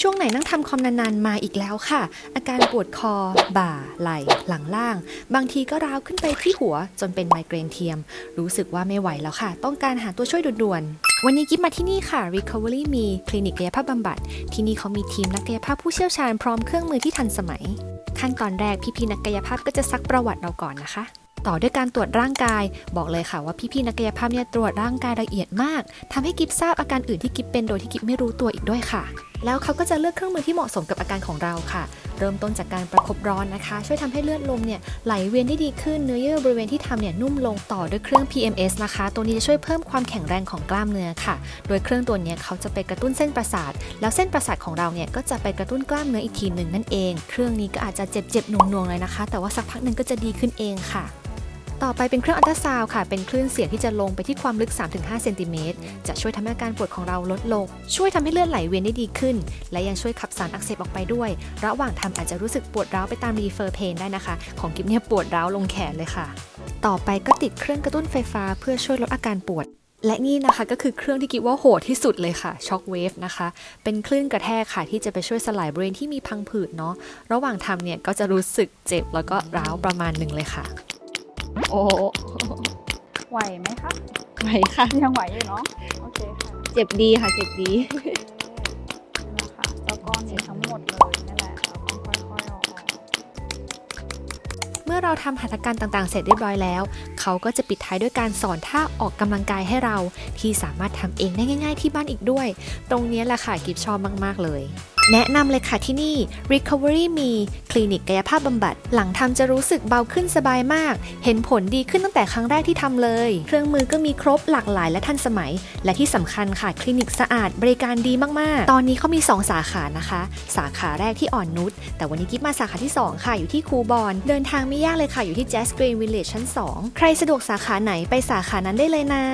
ช่วงไหนนั่งทำคอมนานๆมาอีกแล้วค่ะ อาการปวดคอ บ่า ไหล่ หลังล่าง บางทีก็ร้าวขึ้นไปที่หัว จนเป็นไมเกรนเทียม รู้สึกว่าไม่ไหวแล้วค่ะ ต้องการหาตัวช่วยด่วนๆ วันนี้กิ๊บมาที่นี่ค่ะ Recovery มีคลินิกกายภาพบำบัด ที่นี่เขามีทีมนักกายภาพผู้เชี่ยวชาญพร้อมเครื่องมือที่ทันสมัย ขั้นตอนแรกพี่ๆนักกายภาพก็จะซักประวัติเราก่อนนะคะต่อด้วยการตรวจร่างกาย บอกเลยค่ะว่าพี่ๆนักกายภาพเนี่ยตรวจร่างกายละเอียดมากทำให้กิฟทราบอาการอื่นที่กิฟเป็นโดยที่กิฟไม่รู้ตัวอีกด้วยค่ะ แล้วเขาก็จะเลือกเครื่องมือที่เหมาะสมกับอาการของเราค่ะ เริ่มต้นจากการประคบร้อนนะคะ ช่วยทำให้เลือดลมเนี่ยไหลเวียนได้ดีขึ้นเนื้อเยื่อบริเวณที่ทำเนี่ยนุ่มลงต่อด้วยเครื่อง PMS นะคะ ตัวนี้จะช่วยเพิ่มความแข็งแรงของกล้ามเนื้อค่ะ โดยเครื่องตัวนี้เขาจะไปกระตุ้นเส้นประสาท แล้วเส้นประสาทของเราเนี่ยก็จะไปกระตุ้นกล้ามเนื้ออีกทีหนึ่งนั่นเอง เครื่องนี้ก็อาจจะเจ็บๆหน่วงๆเลยนะคะ แต่ว่าสักพักหนึ่งก็จะดีขึ้นเองค่ะ ต่อไปเป็นเครื่องอัลตราซาวด์ค่ะ เป็นคลื่นเสียงที่จะลงไปที่ความลึก 3-5 เซนติเมตร จะช่วยทำให้อาการปวดของเราลดลง ช่วยทำให้เลือดไหลเวียนได้ดีขึ้น และยังช่วยขับสารอักเสบออกไปด้วย ระหว่างทำอาจจะรู้สึกปวดร้าวไปตามรีเฟอร์เพนได้นะคะ ของกิฟเนี่ยปวดร้าวลงแขนเลยค่ะ ต่อไปก็ติดเครื่องกระตุ้นไฟฟ้า เพื่อช่วยลดอาการปวดและนี่นะคะก็คือเครื่องที่กิฟว่าโหดที่สุดเลยค่ะช็อคเวฟนะคะ เป็นคลื่นกระแทกค่ะ ที่จะไปช่วยสลายบริเวณที่มีพังผืดเนาะระหว่างทำเนี่ยก็จะรู้สึกเจ็บแล้วก็ร้าวประมาณหนึ่งเลยค่ะ โอ้ไหวไหมคะ ไหวค่ะ ยังไหวอยู่เนาะ โอเคค่ะเจ็บดีค่ะ เจ็บดีโอเคนี่แหละค่ะแล้วก้อนนี้ทั้งหมดเลยนี่แหละเราต้องค่อยๆเอาออก เมื่อเราทำหัตถการต่างๆ เสร็จเรียบร้อยแล้ว เขาก็จะปิดท้ายด้วยการสอนท่าออกกำลังกายให้เรา ที่สามารถทำเองได้ง่าย ๆ ที่บ้านอีกด้วย ตรงเนี้ยแหละค่ะกิฟชอบมากๆเลย แนะนำเลยค่ะที่นี่ Recovery มีคลินิกกายภาพบำบัด หลังทำจะรู้สึกเบาขึ้นสบายมาก เห็นผลดีขึ้นตั้งแต่ครั้งแรกที่ทำเลย เครื่องมือก็มีครบหลากหลายและทันสมัย และที่สำคัญค่ะคลินิกสะอาดบริการดีมากๆ ตอนนี้เขามี 2 สาขานะคะ สาขาแรกที่อ่อนนุชแต่วันนี้กิ๊บมาสาขาที่ 2 ค่ะ อยู่ที่คูบอนเดินทางไม่ยากเลยค่ะอยู่ที่ Jazz Green Village ชั้น 2 ใครสะดวกสาขาไหนไปสาขานั้นได้เลยนะ